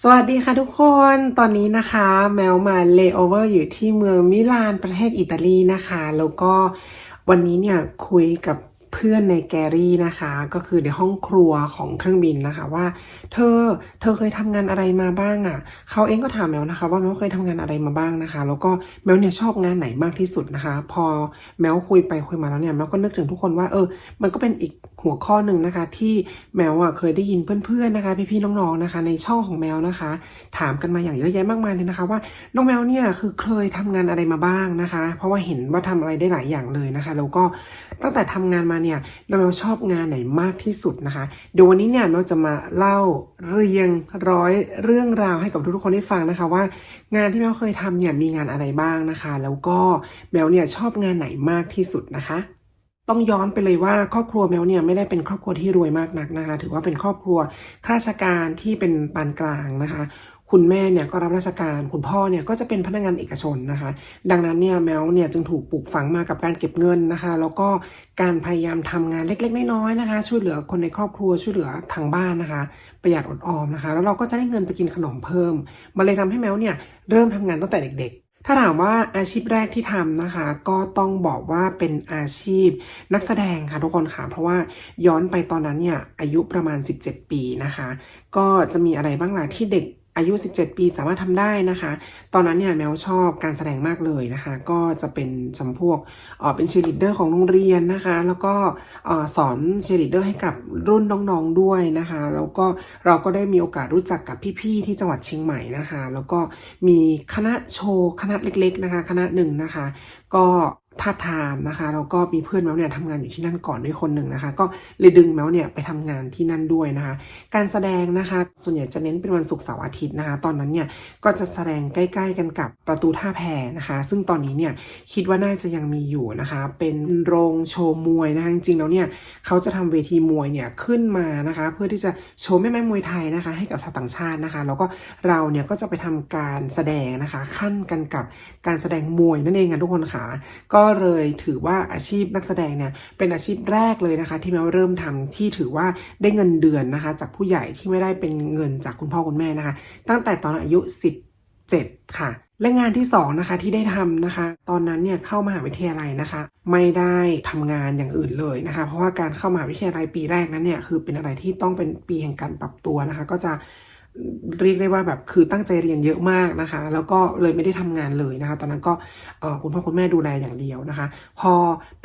สวัสดีค่ะทุกคน ตอนนี้นะคะ แมวมาเลโอเวอร์อยู่ที่เมืองมิลานประเทศอิตาลีนะคะ แล้วก็วันนี้เนี่ยคุยกับเพื่อนในแกรี่นะคะ ก็คือในห้องครัวของเครื่องบินนะคะว่า เธอเธอเคยทำงานอะไรมาบ้างอะ่ะ เขาเองก็ถามแมวนะคะ ว่าแมวเคยทำงานอะไรมาบ้างนะคะ แล้วก็แมวเนี่ยชอบงานไหนมากที่สุดนะคะ พอแมวคุยไปคุยมาแล้วเนี่ยแมวก็นึกถึงทุกคนว่าเออ มันก็เป็นอีก หัวข้อหนึ่งนะคะ ที่แมวอะเคยได้ยินเพื่อนๆนะคะ พี่ๆน้องๆนะคะ ในช่องของแมวนะคะ ถามกันมาอย่างเยอะแยะมากมายเลยนะคะ ว่าน้องแมวเนี่ยคือเคยทำงานอะไรมาบ้างนะคะ เพราะว่าเห็นว่าทำอะไรได้หลายอย่างเลยนะคะ แล้วก็ตั้งแต่ทำงานมาเนี่ยน้องแมวชอบงานไหนมากที่สุดนะคะเดี๋ยววันนี้เนี่ยแมวจะมาเล่าเรียงร้อยเรื่องราวให้กับทุกๆคนได้ฟังนะคะ ว่างานที่แมวเคยทำเนี่ยมีงานอะไรบ้างนะคะ แล้วก็แมวเนี่ยชอบงานไหนมากที่สุดนะคะ ต้องย้อนไปเลยว่าครอบครัวแมวเนี่ยไม่ได้เป็นครอบครัวที่รวยมากนักนะคะ ถือว่าเป็นครอบครัวข้าราชการที่เป็นปานกลางนะคะคุณแม่เนี่ยก็รับราชการ คุณพ่อเนี่ยก็จะเป็นพนักงานเอกชนนะคะ ดังนั้นเนี่ยแมวเนี่ยจึงถูกปลูกฝังมากับการเก็บเงินนะคะ แล้วก็การพยายามทำงานเล็กๆน้อยๆนะคะ ช่วยเหลือคนในครอบครัวช่วยเหลือทางบ้านนะคะ ประหยัดอดออมนะคะ แล้วเราก็จะได้เงินไปกินขนมเพิ่ม มันเลยทำให้แมวเนี่ยเริ่มทำงานตั้งแต่เด็กๆ ถ้าถามว่าอาชีพแรกที่ทำนะคะ ก็ต้องบอกว่าเป็นอาชีพนักแสดงค่ะทุกคนค่ะ เพราะว่าย้อนไปตอนนั้นเนี่ยอายุประมาณ 17 ปีนะคะ ก็จะมีอะไรบ้างล่ะที่เด็ก อายุ 17 ปีสามารถทำได้นะคะ ตอนนั้นเนี่ยแมวชอบการแสดงมากเลยนะคะ ก็จะเป็นจำพวกเป็นเชียร์ลีดเดอร์ของโรงเรียนนะคะ แล้วก็สอนเชียร์ลีดเดอร์ให้กับรุ่นน้องๆด้วยนะคะ แล้วก็เราก็ได้มีโอกาสรู้จักกับพี่ๆที่จังหวัดเชียงใหม่นะคะ แล้วก็มีคณะโชว์คณะเล็กๆนะคะ คณะหนึ่งนะคะ ก็ ท้าทามนะคะแล้วก็มีเพื่อนแมวเนี่ยทำงานอยู่ที่นั่นก่อนด้วยคนหนึ่งนะคะ ก็เลยดึงแมวเนี่ยไปทำงานที่นั่นด้วยนะคะ การแสดงนะคะ ส่วนใหญ่จะเน้นเป็นวันศุกร์เสาร์อาทิตย์นะคะ ตอนนั้นเนี่ยก็จะแสดงใกล้ ๆ กันกับประตูท่าแพนะคะ ซึ่งตอนนี้เนี่ยคิดว่าน่าจะยังมีอยู่นะคะ เป็นโรงโชว์มวยนะคะจริงๆแล้วเนี่ยเขาจะทำเวทีมวยเนี่ยขึ้นมานะคะ เพื่อที่จะโชว์แม่ไม้มวยไทยนะคะ ให้กับชาวต่างชาตินะคะ แล้วก็เราเนี่ยก็จะไปทำการแสดงนะคะ ขั้นกันกับการแสดงมวยนั่นเองค่ะทุกคนค่ะก็็เลยถือว่าอาชีพนักแสดงเนี่ยเป็นอาชีพแรกเลยนะคะ ที่แมวเริ่มทำที่ถือว่าได้เงินเดือนนะคะ จากผู้ใหญ่ที่ไม่ได้เป็นเงินจากคุณพ่อคุณแม่นะคะ ตั้งแต่ตอนอายุ 17 ค่ะและงานที่สองนะคะที่ได้ทำนะคะ ตอนนั้นเนี่ยเข้ามหาวิทยาลัยนะคะ ไม่ได้ทำงานอย่างอื่นเลยนะคะ เพราะว่าการเข้ามหาวิทยาลัยปีแรกนั้นเนี่ยคือเป็นอะไรที่ต้องเป็นปีแห่งการปรับตัวนะคะ ก็จะ เรียกได้ว่าแบบคือตั้งใจเรียนเยอะมากนะคะ แล้วก็เลยไม่ได้ทำงานเลยนะคะ ตอนนั้นก็คุณพ่อคุณแม่ดูแลอย่างเดียวนะคะ พอ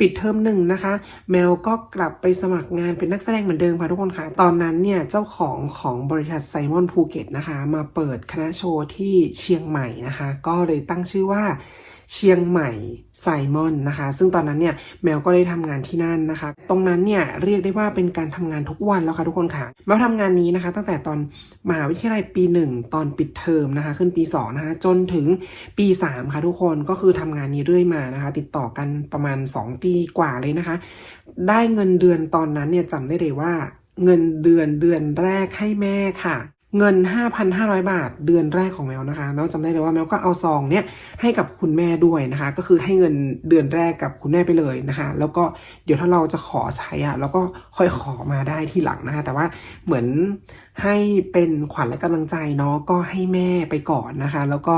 ปิดเทอมหนึ่งนะคะ แมวก็กลับไปสมัครงานเป็นนักแสดงเหมือนเดิมค่ะทุกคนค่ะ ตอนนั้นเนี่ยเจ้าของของบริษัทไซมอนภูเก็ตนะคะ มาเปิดคณะโชว์ที่เชียงใหม่นะคะ ก็เลยตั้งชื่อว่า เชียงใหม่ไซมอนนะคะ ซึ่งตอนนั้นเนี่ยแมวก็ได้ทำงานที่นั่นนะคะ ตรงนั้นเนี่ยเรียกได้ว่าเป็นการทำงานทุกวันแล้วค่ะทุกคนค่ะแมวทำงานนี้นะคะ ตั้งแต่ตอนมหาวิทยาลัยปีหนึ่งตอนปิดเทอมนะคะ ขึ้นปีสองนะคะจนถึงปีสามค่ะทุกคนก็คือทำงานนี้เรื่อยมานะคะ ติดต่อกันประมาณ 2 ปีกว่าเลยนะคะ ได้เงินเดือนตอนนั้นเนี่ยจำได้เลยว่าเงินเดือนเดือนแรกให้แม่ค่ะ เงิน 5,500 บาทเดือนแรกของแมวนะคะแมวจำได้เลยว่าแมวก็เอาซองเนี้ยให้กับคุณแม่ด้วยนะคะ ก็คือให้เงินเดือนแรกกับคุณแม่ไปเลยนะคะ แล้วก็เดี๋ยวถ้าเราจะขอใช้อะเราก็ค่อยขอมาได้ทีหลังนะคะ แต่ว่าเหมือน ให้เป็นขวัญและกำลังใจเนาะก็ให้แม่ไปก่อนนะคะ แล้วก็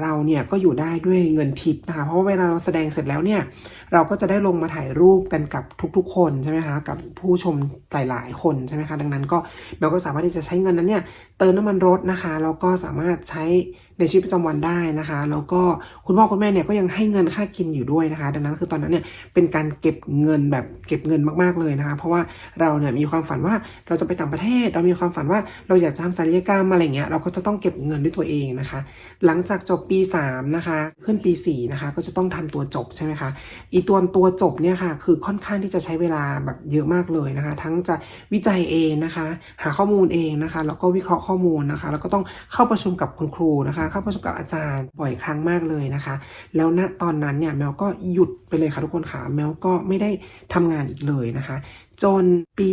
เราเนี่ยก็อยู่ได้ด้วยเงินทิปนะคะ เพราะว่าเวลาเราแสดงเสร็จแล้วเนี่ย เราก็จะได้ลงมาถ่ายรูปกันกับทุกๆ คนใช่ไหมคะกับผู้ชมหลายๆคนใช่ไหมคะดังนั้นก็เราก็สามารถที่จะใช้เงินนั้นเนี่ยเติมน้ำมันรถนะคะแล้วก็สามารถใช้ ในชีวิตประจำวันได้นะคะ แล้วก็คุณพ่อคุณแม่เนี่ยก็ยังให้เงินค่ากินอยู่ด้วยนะคะ ดังนั้นคือตอนนั้นเนี่ยเป็นการเก็บเงินแบบเก็บเงินมากๆเลยนะคะ เพราะว่าเราเนี่ยมีความฝันว่าเราจะไปต่างประเทศ เรามีความฝันว่าเราอยากจะทำศัลยกรรมอะไรเงี้ยเราก็จะต้องเก็บเงินด้วยตัวเองนะคะ หลังจากจบปี3นะคะขึ้นปี4นะคะก็จะต้องทำตัวจบใช่ไหมคะอีตัวตัวจบเนี่ยค่ะคือค่อนข้างที่จะใช้เวลาแบบเยอะมากเลยนะคะ ทั้งจะวิจัยเองนะคะ หาข้อมูลเองนะคะ แล้วก็วิเคราะห์ข้อมูลนะคะ แล้วก็ต้องเข้าประชุมกับคุณครูนะคะเข้าประชุมกับอาจารย์บ่อยครั้งมากเลยนะคะ แล้วณตอนนั้นเนี่ยแมวก็หยุดไปเลยค่ะทุกคนค่ะแมวก็ไม่ได้ทำงานอีกเลยนะคะ จนปี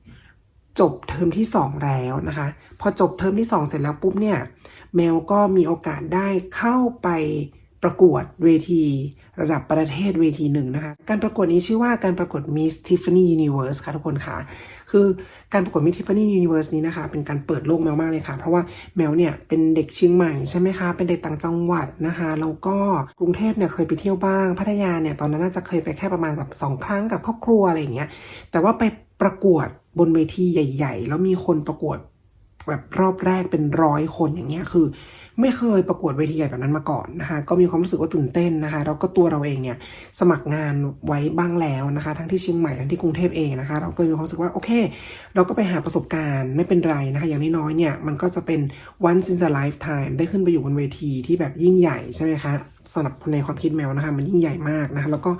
4 จบเทอมที่ 2 แล้วนะคะ พอจบเทอมที่ 2 เสร็จแล้วปุ๊บเนี่ยแมวก็มีโอกาสได้เข้าไปประกวดเวทีระดับประเทศเวทีหนึ่งนะคะ การประกวดนี้ชื่อว่าการประกวด Miss Tiffany Universe ค่ะทุกคนค่ะ คือการประกวดมิทิฟานี่ยูนิเวอร์สนี้นะคะ เป็นการเปิดโลกแมวมากเลยค่ะ เพราะว่าแมวเนี่ยเป็นเด็กเชียงใหม่ใช่ไหมคะ เป็นเด็กต่างจังหวัดนะคะ แล้วก็กรุงเทพเนี่ยเคยไปเที่ยวบ้าง พัทยาเนี่ยตอนนั้นน่าจะเคยไปแค่ประมาณแบบสองครั้งกับครอบครัวอะไรอย่างเงี้ย แต่ว่าไปประกวดบนเวทีใหญ่ ๆ แล้วมีคนประกวดแบบรอบแรกเป็นร้อยคนอย่างเงี้ยคือ ไม่เคยประกวดเวทีใหญ่แบบนั้นมาก่อนนะคะก็มีความรู้สึกว่าตื่นเต้นนะคะแล้วก็ตัวเราเองเนี่ยสมัครงานไว้บ้างแล้วนะคะ ทั้งที่เชียงใหม่ทั้งที่กรุงเทพเองนะคะเราก็มีความรู้สึกว่าโอเค เราก็ไปหาประสบการณ์ไม่เป็นไรนะคะอย่างน้อยๆเนี่ยมันก็จะเป็น once in a lifetime ได้ขึ้นไปอยู่บนเวทีที่แบบยิ่งใหญ่ใช่ไหมคะ สำหรับในความคิดแมวนะคะมันยิ่งใหญ่มากนะคะแล้วก็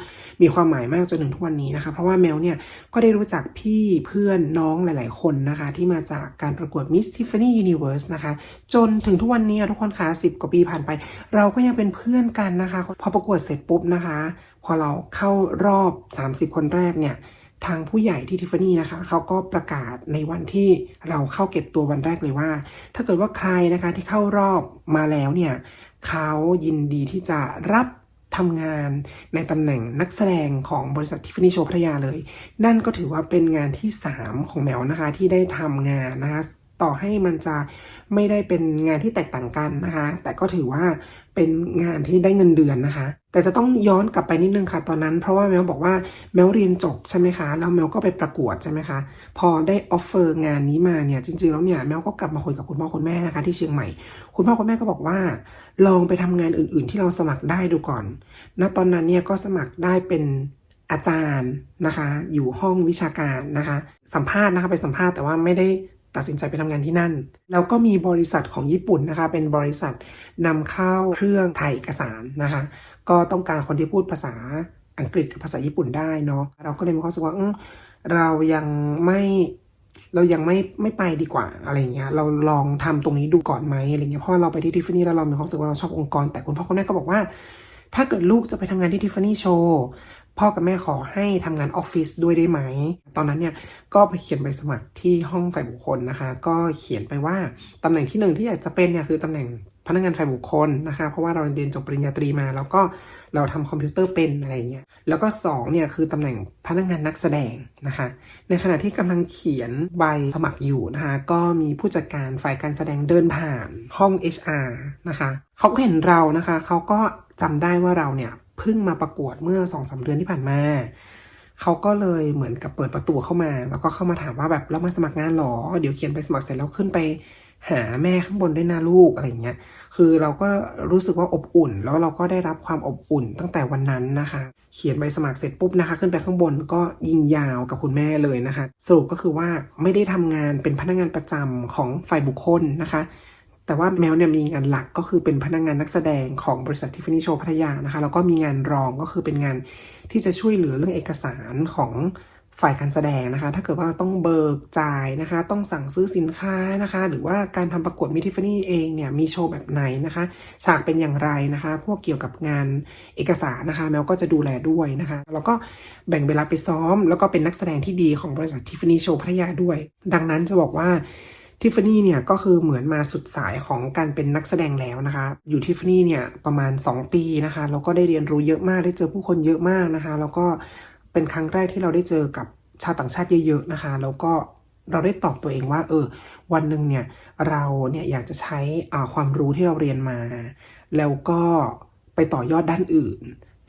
มีความหมายมากจนถึงทุกวันนี้นะคะ เพราะว่าแมวเนี่ยก็ได้รู้จักพี่เพื่อนน้องหลาย ๆ คนนะคะ ที่มาจากการประกวด Miss Tiffany Universe นะคะ จนถึงทุกวันนี้ทุกคนคะสิบกว่าปีผ่านไป เราก็ยังเป็นเพื่อนกันนะคะ พอประกวดเสร็จปุ๊บนะคะ พอเราเข้ารอบ 30 คนแรกเนี่ยทางผู้ใหญ่ที่ทิฟฟานี่นะคะเขาก็ประกาศในวันที่เราเข้าเก็บตัววันแรกเลยว่า ถ้าเกิดว่าใครนะคะที่เข้ารอบมาแล้วเนี่ย เขายินดีที่จะรับทำงานในตำแหน่งนักแสดงของบริษัททิฟฟานี่โชว์พัทยาเลย นั่นก็ถือว่าเป็นงานที่ 3 ของแมวนะคะที่ได้ทำงานนะคะต่อให้มันจะไม่ได้เป็นงานที่แตกต่างกันนะคะ แต่ก็ถือว่าเป็นงานที่ได้เงินเดือนนะคะ แต่จะต้องย้อนกลับไปนิดนึงค่ะตอนนั้น เพราะว่าแมวบอกว่าแมวเรียนจบใช่ไหมคะแล้วแมวก็ไปประกวดใช่ไหมคะพอได้ออฟเฟอร์งานนี้มาเนี่ยจริงๆแล้วเนี่ยแมวก็กลับมาคุยกับคุณพ่อคุณแม่นะคะที่เชียงใหม่ คุณพ่อคุณแม่ก็บอกว่า ลองไปทำงานอื่น ๆ ที่เราสมัครได้ดูก่อน ณ ตอนนั้นเนี่ยก็สมัครได้เป็นอาจารย์นะคะ อยู่ห้องวิชาการนะคะ สัมภาษณ์นะคะไปสัมภาษณ์แต่ว่าไม่ได้ตัดสินใจไปทำงานที่นั่น แล้วก็มีบริษัทของญี่ปุ่นนะคะ เป็นบริษัทนำเข้าเครื่องถ่ายเอกสารนะคะ ก็ต้องการคนที่พูดภาษาอังกฤษกับภาษาญี่ปุ่นได้เนาะเราก็เลยมีความรู้สึกว่าเรายังไม่ เรายังไม่ไม่ไปดีกว่าอะไรเงี้ยเราลองทำตรงนี้ดูก่อนไหมอะไรเงี้ยเพราะเราไปที่ทิฟฟานี่แล้วเรามีความรู้สึกว่าเราชอบองค์กร แต่คุณพ่อคุณแม่ก็บอกว่า ถ้าเกิดลูกจะไปทำงานที่ทิฟฟานี่โชว์พ่อกับแม่ขอให้ทำงานออฟฟิศด้วยได้ไหม ตอนนั้นเนี่ยก็ไปเขียนใบสมัครที่ห้องฝ่ายบุคคลนะคะ ก็เขียนไปว่าตำแหน่งที่หนึ่งที่อยากจะเป็นเนี่ยคือตำแหน่ง พนักงานฝ่ายบุคคลนะคะเพราะว่าเราเรียนจบปริญญาตรีมา แล้วก็เราทำคอมพิวเตอร์เป็นอะไรเงี้ยแล้วก็สองเนี่ยคือตำแหน่งพนักงานนักแสดงนะคะในขณะที่กำลังเขียนใบสมัครอยู่นะคะก็มีผู้จัดการฝ่ายการแสดงเดินผ่านห้อง HR นะคะเขาก็เห็นเรานะคะเขาก็จำได้ว่าเราเนี่ยเพิ่งมาประกวดเมื่อสองสาเดือนที่ผ่านมาเขาก็เลยเหมือนกับเปิดประตูเข้ามา แล้วก็เข้ามาถามว่าแบบเรามาสมัครงานหรอ เดี๋ยวเขียนไปสมัครเสร็จแล้วขึ้นไป หาแม่ข้างบนด้วยนะลูกอะไรเงี้ย คือเราก็รู้สึกว่าอบอุ่น แล้วเราก็ได้รับความอบอุ่นตั้งแต่วันนั้นนะคะ เขียนใบสมัครเสร็จปุ๊บนะคะ ขึ้นไปข้างบนก็ยิงยาวกับคุณแม่เลยนะคะ สรุปก็คือว่าไม่ได้ทำงานเป็นพนักงานประจำของฝ่ายบุคคลนะคะแต่ว่าแมวเนี่ยมีงานหลักก็คือเป็นพนักงานนักแสดงของบริษัททิฟฟานี่โชว์พัทยานะคะ แล้วก็มีงานรองก็คือเป็นงานที่จะช่วยเหลือเรื่องเอกสารของ ฝ่ายการแสดงนะคะ ถ้าเกิดว่าต้องเบิกจ่ายนะคะ ต้องสั่งซื้อสินค้านะคะ หรือว่าการทำประกวดมิทิฟานี่เองเนี่ยมีโชว์แบบไหนนะคะ ฉากเป็นอย่างไรนะคะ พวกเกี่ยวกับงานเอกสารนะคะแมวก็จะดูแลด้วยนะคะ แล้วก็แบ่งเวลาไปซ้อม แล้วก็เป็นนักแสดงที่ดีของบริษัททิฟฟานี่โชว์พัทยาด้วย ดังนั้นจะบอกว่าทิฟฟานี่เนี่ยก็คือเหมือนมาสุดสายของการเป็นนักแสดงแล้วนะคะ อยู่ทิฟฟานี่เนี่ยประมาณ 2 ปีนะคะแล้วก็ได้เรียนรู้เยอะมากได้เจอผู้คนเยอะมากนะคะ แล้วก็ เป็นครั้งแรกที่เราได้เจอกับชาวต่างชาติเยอะๆนะคะ แล้วก็เราได้ตอบตัวเองว่า เออ วันหนึ่งเนี่ยเราเนี่ยอยากจะใช้ความรู้ที่เราเรียนมา แล้วก็ไปต่อยอดด้านอื่น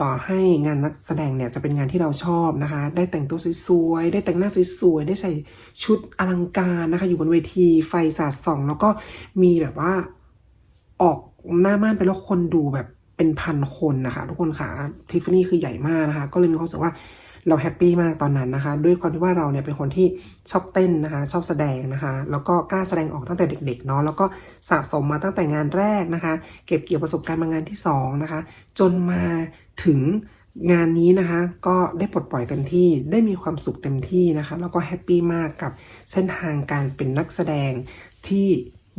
ต่อให้งานนักแสดงเนี่ยจะเป็นงานที่เราชอบนะคะ ได้แต่งตัวสวยๆได้แต่งหน้าสวยๆได้ใส่ชุดอลังการนะคะ อยู่บนเวทีไฟสาดส่อง แล้วก็มีแบบว่าออกหน้าม่านไปแล้วคนดูแบบเป็นพันคนนะคะ ทุกคนค่ะทิฟฟานี่คือใหญ่มากนะคะ ก็เลยมีความรู้สึกว่า เราแฮปปี้มากตอนนั้นนะคะ ด้วยความที่ว่าเราเนี่ยเป็นคนที่ชอบเต้นนะคะ ชอบแสดงนะคะ แล้วก็กล้าแสดงออกตั้งแต่เด็กๆเนาะแล้วก็สะสมมาตั้งแต่งานแรกนะคะ เก็บเกี่ยวประสบการณ์มางานที่สองนะคะ จนมาถึงงานนี้นะคะก็ได้ปลดปล่อยเต็มที่ได้มีความสุขเต็มที่นะคะ แล้วก็แฮปปี้มากกับเส้นทางการเป็นนักแสดงที่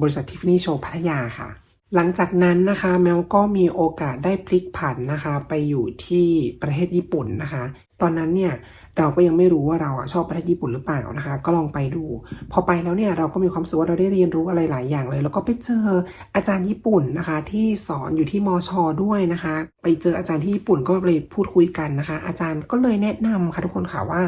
บริษัททิฟฟานี่โชว์พัทยาค่ะ หลังจากนั้นนะคะแมวก็มีโอกาสได้พลิกผันนะคะ ไปอยู่ที่ประเทศญี่ปุ่นนะคะ ตอนนั้นเนี่ยเราก็ยังไม่รู้ว่าเราอะชอบประเทศญี่ปุ่นหรือเปล่านะคะ ก็ลองไปดู พอไปแล้วเนี่ยเราก็มีความสึกว่าเราได้เรียนรู้อะไรหลายอย่างเลย แล้วก็ไปเจออาจารย์ญี่ปุ่นนะคะ ที่สอนอยู่ที่มอชอด้วยนะคะ ไปเจออาจารย์ที่ญี่ปุ่นก็เลยพูดคุยกันนะคะ อาจารย์ก็เลยแนะนำค่ะทุกคนค่ะว่า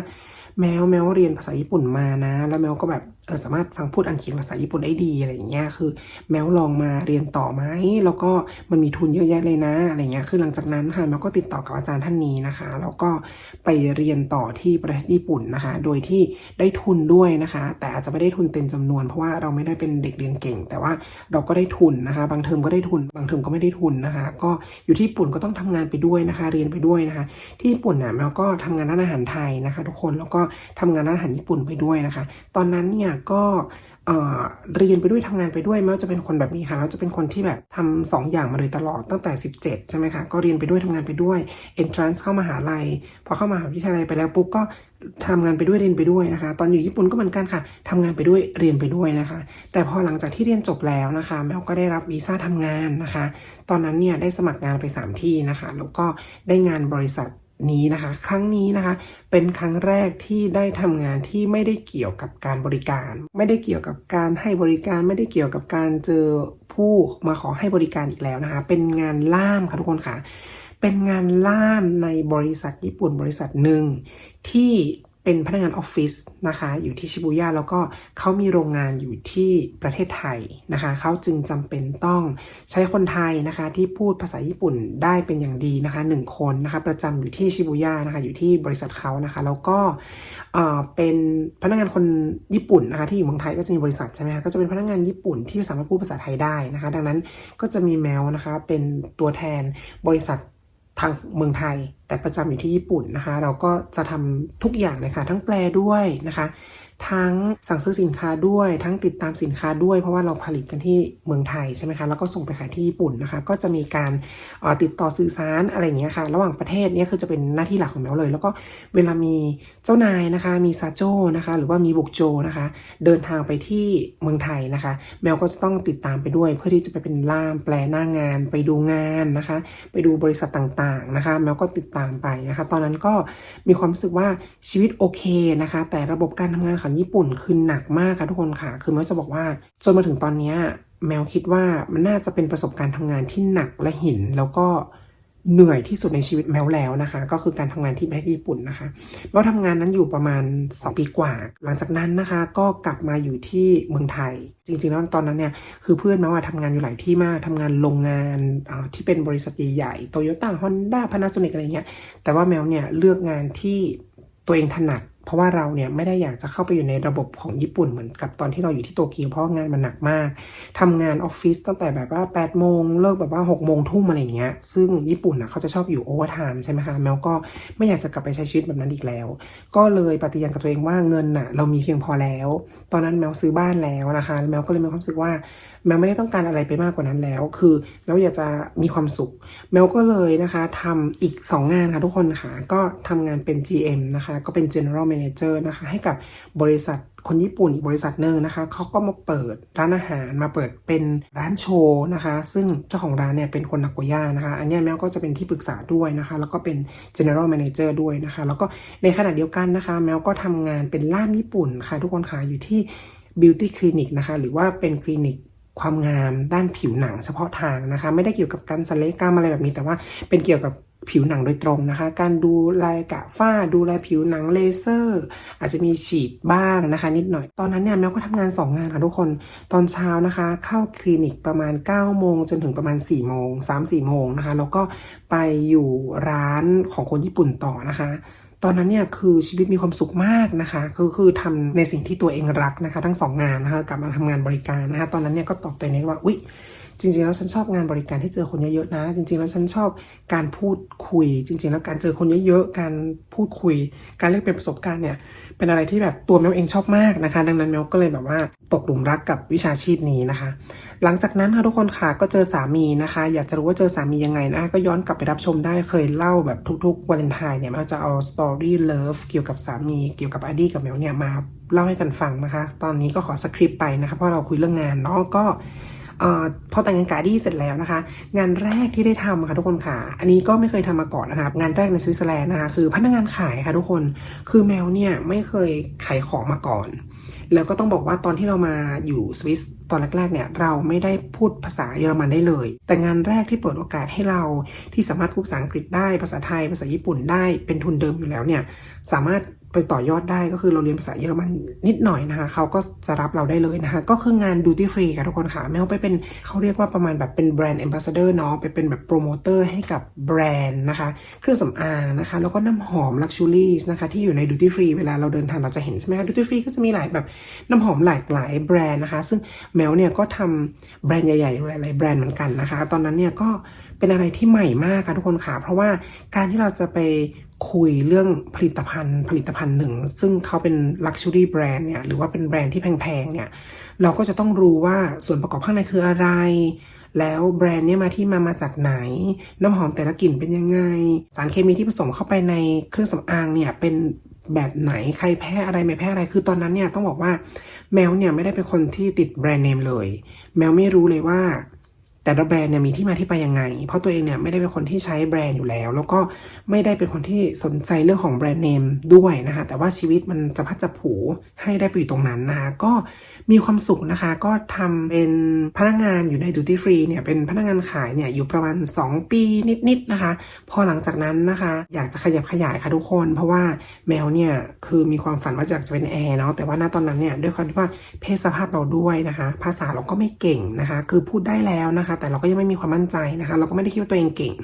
แมวแมวเรียนภาษาญี่ปุ่นมานะ แล้วแมวก็แบบเออสามารถฟังพูดอันเขียนภาษาญี่ปุ่นได้ดีอะไรอย่างเงี้ยคือ แมวลองมาเรียนต่อไหมแล้วก็มันมีทุนเยอะแยะเลยนะอะไรเงี้ยคือหลังจากนั้นค่ะแมวก็ติดต่อกับอาจารย์ท่านนี้นะคะ แล้วก็ไปเรียนต่อที่ประเทศญี่ปุ่นนะคะ โดยที่ได้ทุนด้วยนะคะ แต่อาจจะไม่ได้ทุนเต็มจำนวนเพราะว่าเราไม่ได้เป็นเด็กเรียนเก่ง แต่ว่าเราก็ได้ทุนนะคะ บางเทอมก็ได้ทุน บางเทอมก็ไม่ได้ทุนนะคะ ก็อยู่ที่ญี่ปุ่นก็ต้องทำงานไปด้วยนะคะ เรียนไปด้วยนะคะ ที่ญี่ปุ่นน่ะแมวก็ทำงานร้านอาหารไทยนะคะ ทุกคนแล้วก็ทำงานร้านอาหารญี่ปุ่นไปด้วยนะคะ ตอนนั้นเนี่ยก็เอ่อเรียนไปด้วยทำงานไปด้วยแม้ว่าจะเป็นคนแบบนี้ค่ะแล้วจะเป็นคนที่แบบทำสองอย่างมาโดยตลอดตั้งแต่ 17 ใช่ไหมคะ ก็เรียนไปด้วยทำงานไปด้วย entrance เข้ามหาลัย พอเข้ามหาวิทยาลัยไปแล้วปุ๊บก็ทำงานไปด้วยเรียนไปด้วยนะคะ ตอนอยู่ญี่ปุ่นก็เหมือนกันค่ะทำงานไปด้วยเรียนไปด้วยนะคะ แต่พอหลังจากที่เรียนจบแล้วนะคะ แมวก็ได้รับวีซ่าทำงานนะคะ ตอนนั้นเนี่ยได้สมัครงานไป 3 ที่นะคะ แล้วก็ได้งานบริษัท นี้นะคะ ครั้งนี้นะคะ เป็นครั้งแรกที่ได้ทำงานที่ไม่ได้เกี่ยวกับการบริการ ไม่ได้เกี่ยวกับการให้บริการ ไม่ได้เกี่ยวกับการเจอผู้มาขอให้บริการอีกแล้วนะคะ เป็นงานล่ามค่ะทุกคนค่ะ เป็นงานล่ามในบริษัทญี่ปุ่นบริษัทหนึ่งที่ เป็นพนักงานออฟฟิศนะคะ อยู่ที่ชิบูย่าแล้วก็เขามีโรงงานอยู่ที่ประเทศไทยนะคะเขาจึงจำเป็นต้องใช้คนไทยนะคะ ที่พูดภาษาญี่ปุ่นได้เป็นอย่างดีนะคะหนึ่งคนนะคะประจำอยู่ที่ชิบูย่านะคะอยู่ที่บริษัทเขานะคะ แล้วก็เอ่อเป็นพนักงานคนญี่ปุ่นนะคะที่อยู่เมืองไทยก็จะมีบริษัทใช่ไหมคะก็จะเป็นพนักงานญี่ปุ่นที่สามารถพูดภาษาไทยได้นะคะ ดังนั้นก็จะมีแมวนะคะเป็นตัวแทนบริษัททางเมืองไทย แต่ประจำอยู่ที่ญี่ปุ่นนะคะ เราก็จะทำทุกอย่างเลยค่ะ ทั้งแปลด้วยนะคะ ทั้งสั่งซื้อสินค้าด้วย ทั้งติดตามสินค้าด้วย เพราะว่าเราผลิตกันที่เมืองไทยใช่ไหมคะ แล้วก็ส่งไปขายที่ญี่ปุ่นนะคะ ก็จะมีการออติดต่อสื่อสารอะไรอย่างเงี้ยค่ะ ระหว่างประเทศเนี่ยคือจะเป็นหน้าที่หลักของแมวเลย แล้วก็เวลามีเจ้านายนะคะ มีซาโจนะคะ หรือว่ามีบุกโจนะคะ เดินทางไปที่เมืองไทยนะคะ แมวก็จะต้องติดตามไปด้วย เพื่อที่จะไปเป็นล่ามแปลหน้างาน ไปดูงานนะคะ ไปดูบริษัทต่างๆนะคะ แมวก็ติดตามไปนะคะ ตอนนั้นก็มีความรู้สึกว่าชีวิตโอเคนะคะ แต่ระบบการทำงานของญี่ปุ่นคือหนักมากค่ะทุกคนค่ะ คือแมวจะบอกว่าจนมาถึงตอนนี้แมวคิดว่ามันน่าจะเป็นประสบการณ์ทำงานที่หนักและหินแล้วก็เหนื่อยที่สุดในชีวิตแมวแล้วนะคะ ก็คือการทำงานที่ประเทศญี่ปุ่นนะคะแมวทำงานนั้นอยู่ประมาณ 2 ปีกว่า หลังจากนั้นนะคะ ก็กลับมาอยู่ที่เมืองไทย จริงๆแล้วตอนนั้นเนี่ยคือเพื่อนแมวอะทำงานอยู่หลายที่มากทำงานโรงงานที่เป็นบริษัทใหญ่ๆโตโยต้าฮอนด้าพานาโซนิกอะไรเงี้ยแต่ว่าแมวเนี่ยเลือกงานที่ตัวเองถนัด ราะว่าเราเนี่ยไม่ได้อยากจะเข้าไปอยู่ในระบบของญี่ปุ่นเหมือนกับตอนที่เราอยู่ที่โตเกียวเพราะงานมันหนักมากทำงานออฟฟิศตั้งแต่แบบว่า8ปดโมงเลิกแบบว่า6กโมงทุ่มอะไรอย่างเงี้ย ซึ่งญี่ปุ่นนะเขาจะชอบอยู่โอเวอร์ไทม์ใช่ไหมคะแมวก็ไม่อยากจะกลับไปใช้ชีวิตแบบนั้นอีกแล้ว ก็เลยปฏิญาณกับตัวเองว่าเงินน่ะเรามีเพียงพอแล้ว ตอนนั้นแมวซื้อบ้านแล้วนะคะแมวก็เลยมีความรู้สึกว่าแมวไม่ได้ต้องการอะไรไปมากกว่านั้นแล้ว คือแมวอยากจะมีความสุข แมวก็เลยนะคะทำอีก 2 งานค่ะทุกคนค่ะก็ทำงานเป็น GM นะคะก็เป็น General Manager นะคะให้กับบริษัทคนญี่ปุ่นอีกบริษัทหนึ่งนะคะเขาก็มาเปิดร้านอาหารมาเปิดเป็นร้านโชว์นะคะ ซึ่งเจ้าของร้านเนี่ยเป็นคนนาโกย่านะคะ อันนี้แมวก็จะเป็นที่ปรึกษาด้วยนะคะ แล้วก็เป็น General Manager ด้วยนะคะ แล้วก็ในขณะเดียวกันนะคะ แมวก็ทำงานเป็นล่ามญี่ปุ่นค่ะ ทุกคนค่ะอยู่ที่ Beauty Clinic นะคะ หรือว่าเป็นคลินิกความงามด้านผิวหนังเฉพาะทางนะคะ ไม่ได้เกี่ยวกับการศัลยกรรมอะไรแบบนี้แต่ว่าเป็นเกี่ยวกับ ผิวหนังโดยตรงนะคะ การดูแลกะฝ้า ดูแลผิวหนังเลเซอร์ อาจจะมีฉีดบ้างนะคะ นิดหน่อย ตอนนั้นเนี่ยแมวก็ทำงาน 2 งานค่ะทุกคน ตอนเช้านะคะ เข้าคลินิกประมาณ9โมงจนถึงประมาณ4โมง3-4โมงนะคะ แล้วก็ไปอยู่ร้านของคนญี่ปุ่นต่อนะคะตอนนั้นเนี่ยคือชีวิตมีความสุขมากนะคะคือคือทำในสิ่งที่ตัวเองรักนะคะ ทั้งสองงานนะคะกลับมาทำงานบริการนะคะ ตอนนั้นเนี่ยก็ตอบตัวเองว่าอุ๊ย จริงๆแล้วฉันชอบงานบริการที่เจอคนเยอะๆนะ จริงๆแล้วฉันชอบการพูดคุย จริง ๆ แล้วการเจอคนเยอะๆการพูดคุย การแลกเปลี่ยนประสบการณ์เนี่ยเป็นอะไรที่แบบตัวแมวเองชอบมากนะคะ ดังนั้นแมวก็เลยแบบว่าตกหลุมรักกับวิชาชีพนี้นะคะ หลังจากนั้นค่ะทุกคนค่ะก็เจอสามีนะคะ อยากจะรู้ว่าเจอสามียังไงนะก็ย้อนกลับไปรับชมได้เคยเล่าแบบทุกๆวาเลนไทน์เนี่ยแมวจะเอาสตอรี่เลิฟเกี่ยวกับสามีเกี่ยวกับอดีกับแมวเนี่ยมาเล่าให้กันฟังนะคะ ตอนนี้ก็ขอสคริปต์ไปนะคะเพราะเราคุยเรื่องงานเนาะก็ ออพอแต่งงานกบอาดี้เสร็จแล้วนะคะ งานแรกที่ได้ทำค่ะทุกคนค่ะ อันนี้ก็ไม่เคยทำมาก่อนนะคะงานแรกในสวิตเซอร์แลนด์นะคะคือพนักงานขายค่ะทุกคน คือแมวเนี่ยไม่เคยขายของมาก่อน แล้วก็ต้องบอกว่าตอนที่เรามาอยู่สวิสตอนแรกๆเนี่ยเราไม่ได้พูดภาษาเยอรมันได้เลย แต่งานแรกที่เปิดโอกาสให้เราที่สามารถพูดภาษาอังกฤษได้ภาษาไทยภาษาญี่ปุ่นได้เป็นทุนเดิมอยู่แล้วเนี่ยสามารถ ไปต่อยอดได้ก็คือเราเรียนภาษาเยอรมันนิดหน่อยนะคะเขาก็จะรับเราได้เลยนะคะก็คืองาน duty free ค่ะทุกคนค่ะแมวไปเป็นเขาเรียกว่าประมาณแบบเป็นแบรนด์ ambassador เนาะไปเป็นแบบโปรโมเตอร์ให้กับแบรนด์นะคะ เครื่องสำอางนะคะ แล้วก็น้ำหอม luxury นะคะ ที่อยู่ใน duty free เวลาเราเดินทางเราจะเห็นใช่ไหมคะ duty free ก็จะมีหลายแบบน้ำหอมหลากหลายแบรนด์นะคะ ซึ่งแมวเนี่ยก็ทำแบรนด์ใหญ่ๆหลายๆแบรนด์เหมือนกันนะคะ ตอนนั้นเนี่ยก็เป็นอะไรที่ใหม่มากค่ะทุกคนค่ะ เพราะว่าการที่เราจะไป คุยเรื่องผลิตภัณฑ์ผลิตภัณฑ์หนึ่ง ซึ่งเขาเป็น luxury brand เนี่ยหรือว่าเป็นแบรนด์ที่แพงๆเนี่ยเราก็จะต้องรู้ว่าส่วนประกอบข้างในคืออะไร แล้วแบรนด์เนี่ยมาที่มามาจากไหน น้ำหอมแต่ละกลิ่นเป็นยังไง สารเคมีที่ผสมเข้าไปในเครื่องสำอางเนี่ยเป็นแบบไหนใครแพ้อะไรไม่แพ้อะไรคือตอนนั้นเนี่ยต้องบอกว่าแมวเนี่ยไม่ได้เป็นคนที่ติดแบรนด์เนมเลย แมวไม่รู้เลยว่า แต่ละแบรนด์เนี่ยมีที่มาที่ไปยังไง เพราะตัวเองเนี่ยไม่ได้เป็นคนที่ใช้แบรนด์อยู่แล้ว แล้วก็ไม่ได้เป็นคนที่สนใจเรื่องของแบรนด์เนมด้วยนะคะแต่ว่าชีวิตมันจะพัดจะผูให้ได้ไปอยู่ตรงนั้นนะคะก็มีความสุขนะคะ ก็ทำเป็นพนักงานอยู่ในดูตี้ฟรีเนี่ยเป็นพนักงานขายเนี่ยอยู่ประมาณ 2 ปีนิดๆนะคะ พอหลังจากนั้นนะคะ อยากจะขยับขยายค่ะทุกคน เพราะว่าแมวเนี่ยคือมีความฝันว่าอยากจะเป็นแอร์เนาะแต่ว่าณตอนนั้นเนี่ยด้วยความที่ว่าเพศสภาพเราด้วยนะคะ ภาษาเราก็ไม่เก่งนะคะ คือพูดได้แล้วนะคะแต่เราก็ยังไม่มีความมั่นใจนะคะ เราก็ไม่ได้คิดว่าตัวเองเก่ง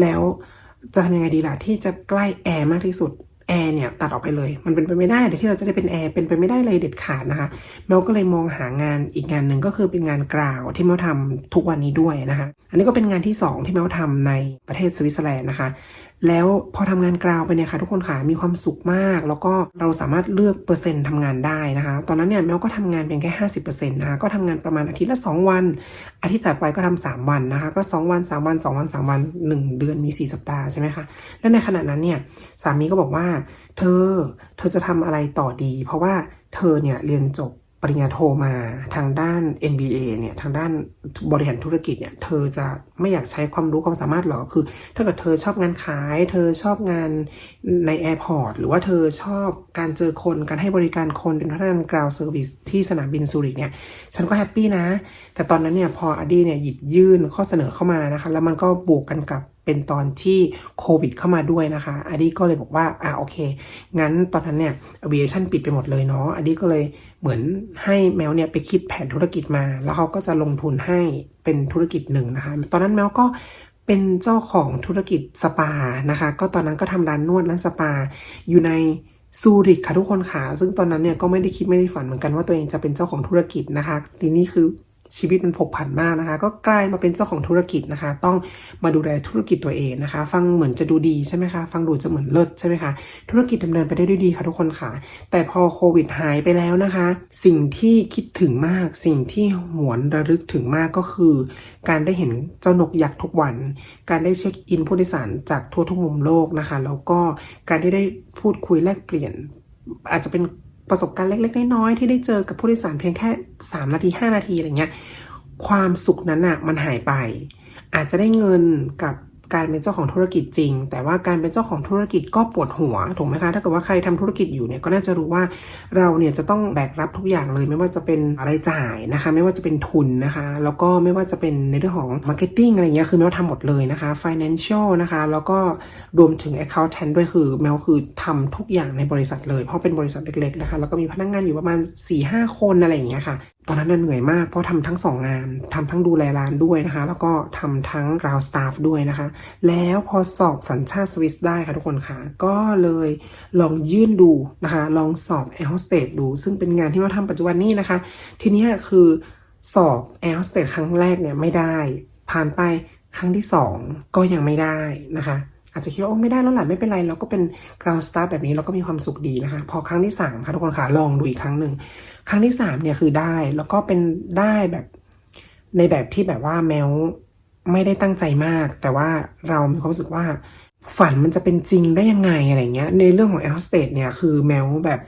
แล้วจะทำยังไงดีล่ะที่จะใกล้แอร์มากที่สุดแอร์เนี่ยตัดออกไปเลย มันเป็นไปไม่ได้เดี๋ยวที่เราจะได้เป็นแอร์เป็นไปไม่ได้เลยเด็ดขาดนะคะแมวก็เลยมองหางานอีกงานหนึ่งก็คือเป็นงานกราวที่แมวทำทุกวันนี้ด้วยนะคะ อันนี้ก็เป็นงานที่สองที่แมวทำในประเทศสวิตเซอร์แลนด์นะคะ แล้วพอทำงานกราวไปเนี่ยค่ะทุกคนค่ะมีความสุขมาก แล้วก็เราสามารถเลือกเปอร์เซ็นต์ทำงานได้นะคะ ตอนนั้นเนี่ยแมวก็ทำงานเพียงแค่ห้าสิบเปอร์เซ็นต์นะคะก็ทำงานประมาณอาทิตย์ละสองวัน อาทิตย์ถัดไปก็ทำสามวันนะคะ ก็สองวันสามวันสองวันสามวันหนึ่งเดือนมีสี่สัปดาห์ใช่ไหมคะและในขณะนั้นเนี่ยสามีก็บอกว่า เธอเธอจะทำอะไรต่อดี เพราะว่าเธอเนี่ยเรียนจบ ปริญญาโทมาทางด้าน MBA เนี่ยทางด้านบริหารธุรกิจเนี่ยเธอจะไม่อยากใช้ความรู้ความสามารถหรอคือ ถ้าเกิดเธอชอบงานขาย เธอชอบงานในแอร์พอร์ตหรือว่าเธอชอบการเจอคนการให้บริการคนเป็นพนักงาน ground service ที่สนามบินซูริกเนี่ยฉันก็แฮปปี้นะ แต่ตอนนั้นเนี่ยพออดีเนี่ยหยิบยื่นข้อเสนอเข้ามานะคะ แล้วมันก็บวกกันกับเป็นตอนที่โควิดเข้ามาด้วยนะคะอดีก็เลยบอกว่าอ่าโอเค งั้นตอนนั้นเนี่ย aviation ปิดไปหมดเลยเนาะอดีก็เลยเหมือนให้แมวเนี่ยไปคิดแผนธุรกิจมา แล้วเขาก็จะลงทุนให้เป็นธุรกิจหนึ่งนะคะ ตอนนั้นแมวก็เป็นเจ้าของธุรกิจสปานะคะ ก็ตอนนั้นก็ทำร้านนวดร้านสปาอยู่ในซูริกค่ะทุกคนค่ะ ซึ่งตอนนั้นเนี่ยก็ไม่ได้คิดไม่ได้ฝันเหมือนกันว่าตัวเองจะเป็นเจ้าของธุรกิจนะคะ ทีนี้คือ ชีวิตมันผกผันมากนะคะ ก็กลายมาเป็นเจ้าของธุรกิจนะคะ ต้องมาดูแลธุรกิจตัวเองนะคะ ฟังเหมือนจะดูดีใช่ไหมคะฟังดูจะเหมือนเลิศใช่ไหมคะธุรกิจดำเนินไปได้ด้วยดีค่ะทุกคนค่ะ แต่พอโควิดหายไปแล้วนะคะ สิ่งที่คิดถึงมาก สิ่งที่หวนระลึกถึงมากก็คือ การได้เห็นเจ้านกยักษ์ทุกวัน การได้เช็คอินผู้โดยสารจากทั่วทุกมุมโลกนะคะ แล้วก็การที่ได้พูดคุยแลกเปลี่ยนอาจจะเป็น ประสบการณ์เล็กๆน้อยๆที่ได้เจอกับผู้โดยสารเพียงแค่ 3 นาที 5 นาทีอะไรเงี้ยความสุขนั้นอะมันหายไป อาจจะได้เงินกับ การเป็นเจ้าของธุรกิจจริง แต่ว่าการเป็นเจ้าของธุรกิจก็ปวดหัวถูกไหมคะถ้าเกิดว่าใครทำธุรกิจอยู่เนี่ยก็น่าจะรู้ว่าเราเนี่ยจะต้องแบกรับทุกอย่างเลย ไม่ว่าจะเป็นรายจ่ายนะคะ ไม่ว่าจะเป็นทุนนะคะ แล้วก็ไม่ว่าจะเป็นในเรื่องของ marketing อะไรเงี้ยคือแมวทำหมดเลยนะคะ financial นะคะ แล้วก็รวมถึง accountant ด้วยคือแมวคือทำทุกอย่างในบริษัทเลย เพราะเป็นบริษัทเล็กๆนะคะแล้วก็มีพนักงานอยู่ประมาณ4-5คนอะไรอย่างเงี้ยค่ะตอนนั้นน่ะเหนื่อยมากเพราะทำทั้งสองงานทำทั้งดูแลร้านด้วยนะคะ แล้วก็ทำทั้ง ground staff ด้วยนะคะ แล้วพอสอบสัญชาติสวิสได้ค่ะทุกคนค่ะ ก็เลยลองยื่นดูนะคะ ลองสอบ air hostess ดู ซึ่งเป็นงานที่มาทำปัจจุบันนี้นะคะ ทีนี้คือสอบ air hostess ครั้งแรกเนี่ยไม่ได้ ผ่านไปครั้งที่สองก็ยังไม่ได้นะคะอาจจะคิดว่าโอ้ไม่ได้แล้วหล่ะไม่เป็นไร เราก็เป็น ground staff แบบนี้เราก็มีความสุขดีนะคะ พอครั้งที่สามค่ะทุกคนค่ะลองดูอีกครั้งหนึ่ง ครั้งที่สามเนี่ยคือได้แล้วก็เป็นได้แบบในแบบที่แบบว่าแมวไม่ได้ตั้งใจมาก แต่ว่าเรามีความรู้สึกว่าฝันมันจะเป็นจริงได้ยังไงอะไรเงี้ย ในเรื่องของแอลสเต e เนี่ยคือแมวแบบ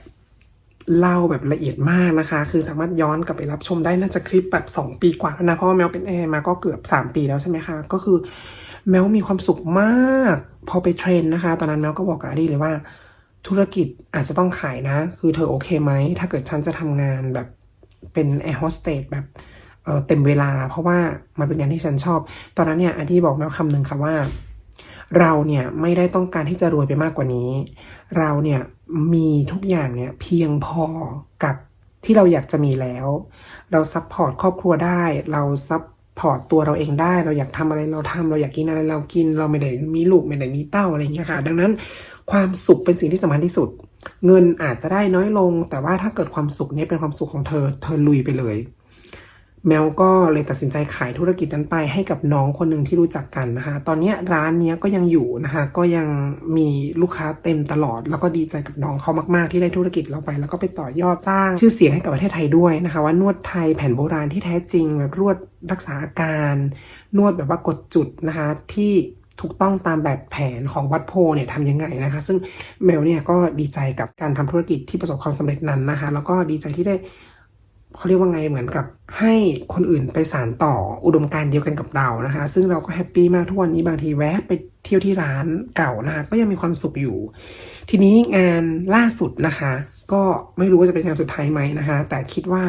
เล่าแบบละเอียดมากนะคะ คือสามารถย้อนกลับไปรับชมได้น่าจะคลิปแบบสองปีกว่าแล้วนะ เพราะว่าแมวเป็นแอร์มาก็เกือบสามปีแล้วใช่ไหมคะ ก็คือแมวมีความสุขมาก พอไปเทรนนะคะ ตอนนั้นแมวก็บอกกับอดีเลยว่า ธุรกิจอาจจะต้องขายนะ คือเธอโอเคไหม ถ้าเกิดฉันจะทำงานแบบเป็นแอร์โฮสเตสแบบเเต็มเวลา เพราะว่ามันเป็นงานที่ฉันชอบ ตอนนั้นเนี่ยอันที่บอกแมวคำหนึ่งค่ะว่า เราเนี่ยไม่ได้ต้องการที่จะรวยไปมากกว่านี้ เราเนี่ยมีทุกอย่างเนี่ยเพียงพอกับที่เราอยากจะมีแล้ว เราซัพพอร์ตครอบครัวได้ เราซัพพอร์ตตัวเราเองได้ เราอยากทำอะไรเราทำเราอยากกินอะไรเรากิน เราไม่ได้มีลูกไม่ได้มีเต้าอะไรอย่างเงี้ยค่ะ ดังนั้น ความสุขเป็นสิ่งที่สำคัญที่สุด เงินอาจจะได้น้อยลง แต่ว่าถ้าเกิดความสุขนี่ยเป็นความสุขของเธอ เธอลุยไปเลย แมวก็เลยตัดสินใจขายธุรกิจนั้นไปให้กับน้องคนหนึ่งที่รู้จักกันนะคะ ตอนนี้ร้านนี้ก็ยังอยู่นะคะ ก็ยังมีลูกค้าเต็มตลอด แล้วก็ดีใจกับน้องเขามาก ๆ ที่ได้ธุรกิจเราไป แล้วก็ไปต่อยอดสร้าง ชื่อเสียงให้กับประเทศไทยด้วยนะคะ ว่านวดไทยแผนโบราณที่แท้จริงแบบรวดรักษาอาการ นวดแบบว่ากดจุดนะคะที่ ถูกต้องตามแบบแผนของวัดโพเนี่ยทำยังไงนะคะ ซึ่งแมวเนี่ยก็ดีใจกับการทำธุรกิจที่ประสบความสำเร็จนั้นนะคะ แล้วก็ดีใจที่ได้เขาเรียกว่าไงเหมือนกับให้คนอื่นไปสานต่ออุดมการณ์เดียวกันกับเรานะคะ ซึ่งเราก็แฮปปี้มากทุกวันนี้บางทีแวะไปเที่ยวที่ร้านเก่านะคะก็ยังมีความสุขอยู่ ทีนี้งานล่าสุดนะคะ ก็ไม่รู้ว่าจะเป็นงานสุดท้ายไหมนะคะ แต่คิดว่า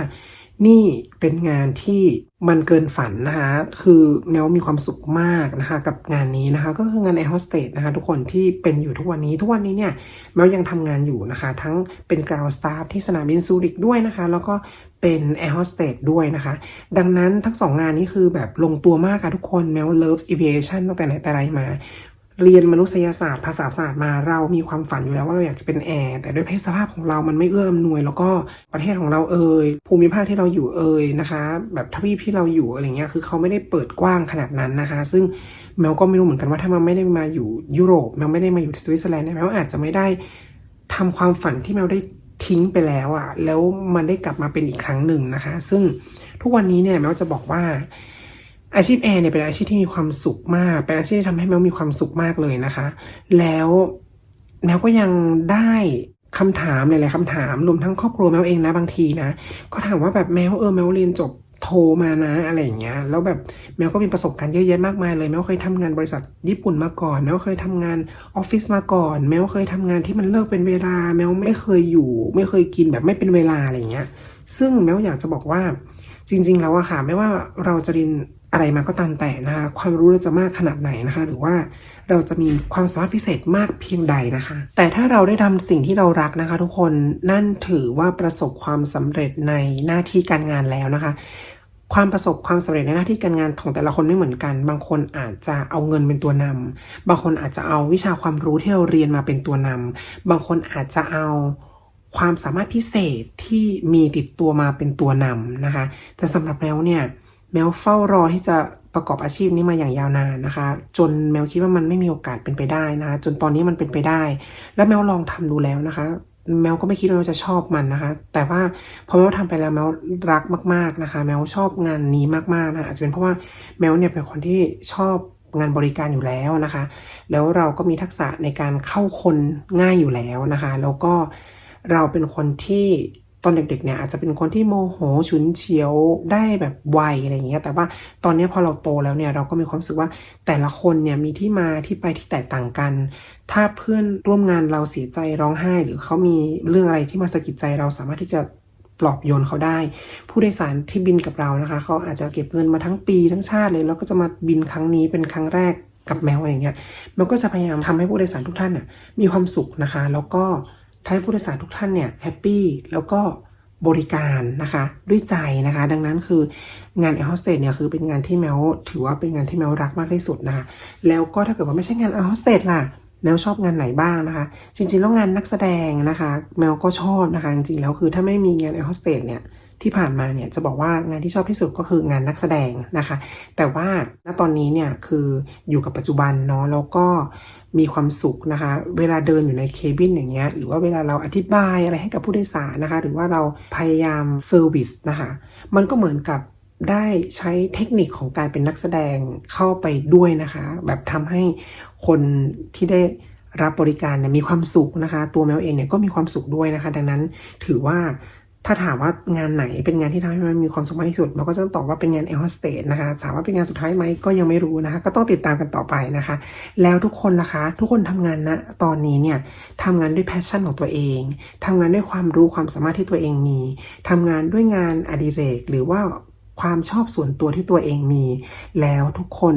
นี่เป็นงานที่มันเกินฝันนะคะคือแมวมีความสุขมากนะคะกับงานนี้นะคะ ก็คืองานแอร์โฮสเตสนะคะทุกคนที่เป็นอยู่ทุกวันนี้ ทุกวันนี้เนี่ยแมวยังทำงานอยู่นะคะ ทั้งเป็น ground staff ที่สนามบินซูริกด้วยนะคะ แล้วก็เป็นแอร์โฮสเตสด้วยนะคะ ดังนั้นทั้งสองงานนี้คือแบบลงตัวมากค่ะทุกคนแมว love aviation ตั้งแต่ไหนแต่ไรมา เรียนมนุษยศาสตร์ภาษาศาสตร์มาเรามีความฝันอยู่แล้วว่าเราอยากจะเป็นแอร์แต่ด้วยเพศสภาพของเรามันไม่เอื้ออำนวย แล้วก็ประเทศของเราเอ่ยภูมิภาคที่เราอยู่เอ่ยนะคะ แบบทวีปที่เราอยู่อะไรเงี้ยคือเขาไม่ได้เปิดกว้างขนาดนั้นนะคะ ซึ่งแมวก็ไม่รู้เหมือนกันว่าถ้ามันไม่ได้มาอยู่ยุโรปแมวไม่ได้มาอยู่สวิตเซอร์แลนด์แมวอาจจะไม่ได้ทำความฝันที่แมวได้ทิ้งไปแล้วอะ่ะแล้วมันได้กลับมาเป็นอีกครั้งหนึ่งนะคะ ซึ่งทุกวันนี้เนี่ยแมวจะบอกว่า อาชีพแอร์เนี่ยเป็นอาชีพที่มีความสุขมาก เป็นอาชีพที่ทำให้แมวมีความสุขมากเลยนะคะ แล้วแมวก็ยังได้คำถามหลายๆคำถามรวมทั้งครอบครัวแมวเองนะบางทีนะ ก็ถามว่าแบบแมวเออแมวเรียนจบโทมานะอะไรอย่างเงี้ย แล้วแบบแมวก็มีประสบการณ์เยอะแยะมากมายเลยแมวเคยทำงานบริษัทญี่ปุ่นมาก่อน แมวเคยทำงานออฟฟิศมาก่อน แมวเคยทำงานที่มันเลิกเป็นเวลา แมวไม่เคยอยู่ ไม่เคยกินแบบไม่เป็นเวลาอะไรอย่างเงี้ย ซึ่งแมวอยากจะบอกว่าจริง ๆ แล้วอะค่ะ ไม่ว่าเราจะเรียน อะไรมาก็ตามแต่นะคะความรู้เราจะมากขนาดไหนนะคะ หรือว่าเราจะมีความสามารถพิเศษมากเพียงใดนะคะ แต่ถ้าเราได้ทำสิ่งที่เรารักนะคะ ทุกคนนั่นถือว่าประสบความสำเร็จในหน้าที่การงานแล้วนะคะความประสบความสำเร็จในหน้าที่การงานของแต่ละคนไม่เหมือนกัน บางคนอาจจะเอาเงินเป็นตัวนำบางคนอาจจะเอาวิชาความรู้ที่เราเรียนมาเป็นตัวนำบางคนอาจจะเอาความสามารถพิเศษที่มีติดตัวมาเป็นตัวนำนะคะ แต่สำหรับแมวเนี่ย แมวเฝ้ารอที่จะประกอบอาชีพนี้มาอย่างยาวนานนะคะ จนแมวคิดว่ามันไม่มีโอกาสเป็นไปได้นะคะจนตอนนี้มันเป็นไปได้ แล้วแมวลองทำดูแล้วนะคะ แมวก็ไม่คิดว่าจะชอบมันนะคะ แต่ว่าพอแมวทำไปแล้วแมวรักมาก ๆนะคะ แมวชอบงานนี้มากๆนะอาจจะเป็นเพราะว่าแมวเนี่ยเป็นคนที่ชอบงานบริการอยู่แล้วนะคะ แล้วเราก็มีทักษะในการเข้าคนง่ายอยู่แล้วนะคะ แล้วก็เราเป็นคนที่ ตอนเด็กๆเนี่ยอาจจะเป็นคนที่โมโหฉุนเฉียวได้แบบไวอะไรอย่างเงี้ย แต่ว่าตอนนี้พอเราโตแล้วเนี่ยเราก็มีความรู้สึกว่าแต่ละคนเนี่ยมีที่มาที่ไปที่แตกต่างกัน ถ้าเพื่อนร่วมงานเราเสียใจร้องไห้ หรือเขามีเรื่องอะไรที่มาสะกิดใจเราสามารถที่จะปลอบโยนเขาได้ ผู้โดยสารที่บินกับเรานะคะเขาอาจจะเก็บเงินมาทั้งปีทั้งชาติเลย แล้วก็จะมาบินครั้งนี้เป็นครั้งแรกกับแมวอะไรอย่างเงี้ยแมวก็จะพยายามทำให้ผู้โดยสารทุกท่านน่ะมีความสุขนะคะ แล้วก็ ทำให้ผู้โดยสารทุกท่านเนี่ยแฮปปี้แล้วก็บริการนะคะด้วยใจนะคะ ดังนั้นคืองานแอร์โฮสเตสเนี่ยคือเป็นงานที่แมวถือว่าเป็นงานที่แมวรักมากที่สุดนะคะ แล้วก็ถ้าเกิดว่าไม่ใช่งานแอร์โฮสเตสล่ะแมวชอบงานไหนบ้างนะคะ จริงๆแล้วงานนักแสดงนะคะ แมวก็ชอบนะคะ จริงๆแล้วคือถ้าไม่มีงานแอร์โฮสเตสเนี่ย ที่ผ่านมาเนี่ยจะบอกว่างานที่ชอบที่สุดก็คืองานนักแสดงนะคะ แต่ว่าณตอนนี้เนี่ยคืออยู่กับปัจจุบันเนาะแล้วก็มีความสุขนะคะ เวลาเดินอยู่ในเคบินอย่างเงี้ยหรือว่าเวลาเราอธิบายอะไรให้กับผู้โดยสารนะคะ หรือว่าเราพยายามเซอร์วิสนะคะมันก็เหมือนกับได้ใช้เทคนิคของการเป็นนักแสดงเข้าไปด้วยนะคะ แบบทำให้คนที่ได้รับบริการเนี่ยมีความสุขนะคะ ตัวแมวเองเนี่ยก็มีความสุขด้วยนะคะ ดังนั้นถือว่า ถ้าถามว่างานไหนเป็นงานที่ทำให้มันมีความสุขมากที่สุดมันก็จะต้องตอบว่าเป็นงานแอร์โฮสเตสนะคะถามว่าเป็นงานสุดท้ายไหมก็ยังไม่รู้นะคะ ก็ต้องติดตามกันต่อไปนะคะ แล้วทุกคนล่ะคะ ทุกคนทำงานนะตอนนี้เนี่ยทำงานด้วยแพชชั่นของตัวเองทำงานด้วยความรู้ความสามารถที่ตัวเองมีทำงานด้วยงานอดิเรก หรือว่าความชอบส่วนตัวที่ตัวเองมี แล้วทุกคน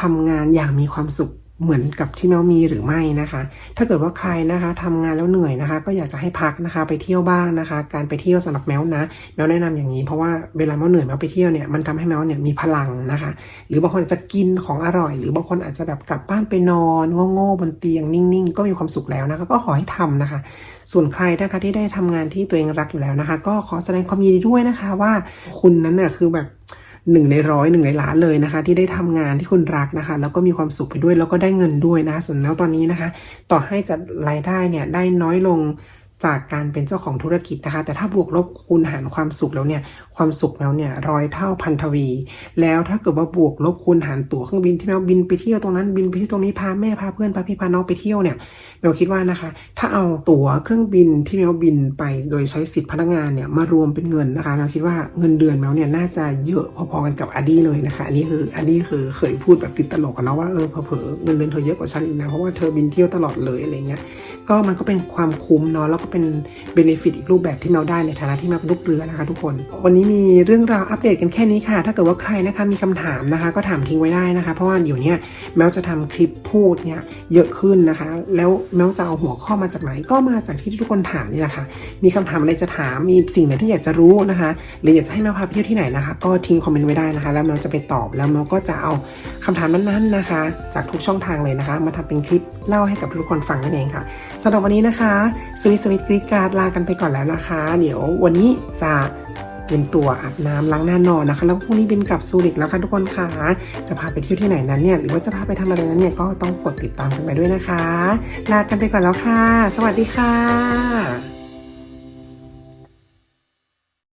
ทำงานอย่างมีความสุข เหมือนกับที่แมวมีหรือไม่นะคะ ถ้าเกิดว่าใครนะคะทำงานแล้วเหนื่อยนะคะ ก็อยากจะให้พักนะคะ ไปเที่ยวบ้างนะคะ การไปเที่ยวสำหรับแมวนะแมวแนะนำอย่างนี้เพราะว่าเวลาแมวเหนื่อยแมวไปเที่ยวเนี่ยมันทำให้แมวเนี่ยมีพลังนะคะ หรือบางคนอาจจะกินของอร่อย หรือบางคนอาจจะแบบกลับบ้านไปนอนโง่ๆบนเตียงนิ่งๆ ก็มีความสุขแล้วนะคะ ก็ขอให้ทำนะคะ ส่วนใครนะคะที่ได้ทำงานที่ตัวเองรักอยู่แล้วนะคะ ก็ขอแสดงความยินดีด้วยนะคะว่าคุณนั้นน่ะคือแบบ หนึ่งในร้อยหนึ่งในล้านเลยนะคะ ที่ได้ทำงานที่คุณรักนะคะ แล้วก็มีความสุขไปด้วยแล้วก็ได้เงินด้วยนะคะส่วนแล้วตอนนี้นะคะ ต่อให้จะรายได้เนี่ยได้น้อยลง จากการเป็นเจ้าของธุรกิจนะคะ แต่ถ้าบวกลบคูณหารความสุขแล้วเนี่ย ความสุขแล้วเนี่ยร้อยเท่าพันทวี แล้วถ้าเกิดว่าบวกลบคูณหารตั๋วเครื่องบินที่แมวบินไปเที่ยวตรงนั้นบินไปที่ตรงนี้พาแม่พาเพื่อนพาพี่พาน้องไปเที่ยวเนี่ยแมวคิดว่านะคะ ถ้าเอาตั๋วเครื่องบินที่แมวบินไปโดยใช้สิทธิพนักงานเนี่ยมารวมเป็นเงินนะคะแมวคิดว่าเงินเดือนแมวเนี่ยน่าจะเยอะพอๆกันกับอดีเลยนะคะอันนี้คืออันนี้คือเคยพูดแบบติดตลกกันนะว่าเออเผลอเงินเดือนเธอเยอะกว่าฉันอีกนะเพราะว่าเธอบินเที่ยวตลอดเลยอะไรเงี้ย ก็มันก็เป็นความคุ้มเนาะแล้วก็เป็นเบนฟิตอีกรูปแบบที่แมวได้ในฐานะที่แมวเป็นลูกเรือนะคะ ทุกคน วันนี้มีเรื่องราวอัปเดตกันแค่นี้ค่ะ ถ้าเกิดว่าใครนะคะมีคำถามนะคะ ก็ถามทิ้งไว้ได้นะคะ เพราะว่าเดี๋ยวเนี้ยแมวจะทำคลิปพูดเนี่ยเยอะขึ้นนะคะ แล้วแมวจะเอาหัวข้อมาจากไหนก็มาจากที่ทุกคนถามนี่แหละค่ะ มีคำถามอะไรจะถามมีสิ่งไหนที่อยากจะรู้นะคะหรืออยากจะให้แมวพาไปเที่ยวที่ไหนนะคะ ก็ทิ้งคอมเมนต์ไว้ได้นะคะ แล้วแมวจะไปตอบแล้วแมวก็จะเอาคำถามนั้นๆนะคะ จากทุกช่องทางเลยนะคะ มาทำเป็นคลิปเล่าให้กับทุกคนฟังนั่นเองค่ะสำหรับวันนี้นะคะสวิสวิตกรีการ์ดลากันไปก่อนแล้วนะคะ เดี๋ยววันนี้จะเตรียมตัวอาบน้ำล้างหน้านอนนะคะ แล้วพรุ่งนี้บินกลับซูริกแล้วค่ะทุกคนค่ะจะพาไปเที่ยวที่ไหนนั้นเนี่ยหรือว่าจะพาไปทำอะไรนั้นเนี่ยก็ต้องกดติดตามกันไปด้วยนะคะ ลากันไปก่อนแล้วค่ะ สวัสดีค่ะ